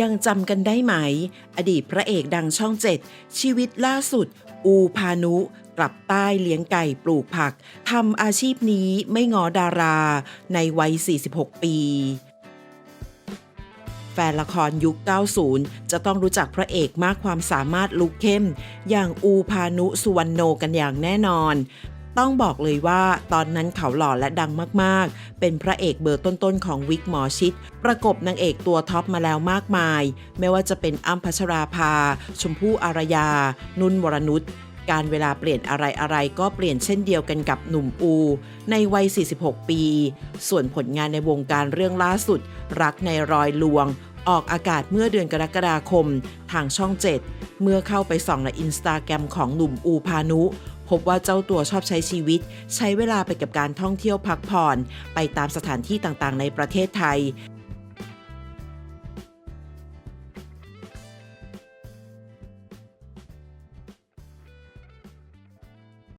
ยังจำกันได้ไหม อดีตพระเอกดังช่องเจ็ดชีวิตล่าสุด อูพานุ กลับใต้เลี้ยงไก่ปลูกผักทำอาชีพนี้ไม่งอดาราในวัย 46 ปี แฟนละครยุค 90 จะต้องรู้จักพระเอกมากความสามารถลุกเข้ม อย่างอูพานุสุวรรณโนกันอย่างแน่นอน ต้องบอกเลยว่าตอนนั้นเขาหล่อและดังมากๆ เป็นพระเอกเบอร์ต้นๆของวิกหมอชิด ประกบนางเอกตัวท็อปมาแล้วมากมาย ไม่ว่าจะเป็นอ้ำพัชราภา ชมพู่อารยา นุ่นวรนุชการเวลาเปลี่ยนอะไรๆก็เปลี่ยนเช่นเดียวกันกับหนุ่มอู ในวัย 46 ปี ส่วนผลงานในวงการเรื่องล่าสุด รักในรอยลวง ออกอากาศเมื่อเดือนกรกฎาคม ทางช่อง 7 เมื่อเข้าไปส่องในอินสตาแกรมของหนุ่มอูพานุ พบว่าเจ้าตัวชอบใช้ชีวิต ใช้เวลาไปกับการท่องเที่ยวพักผ่อน ไปตามสถานที่ต่างๆ ในประเทศไทย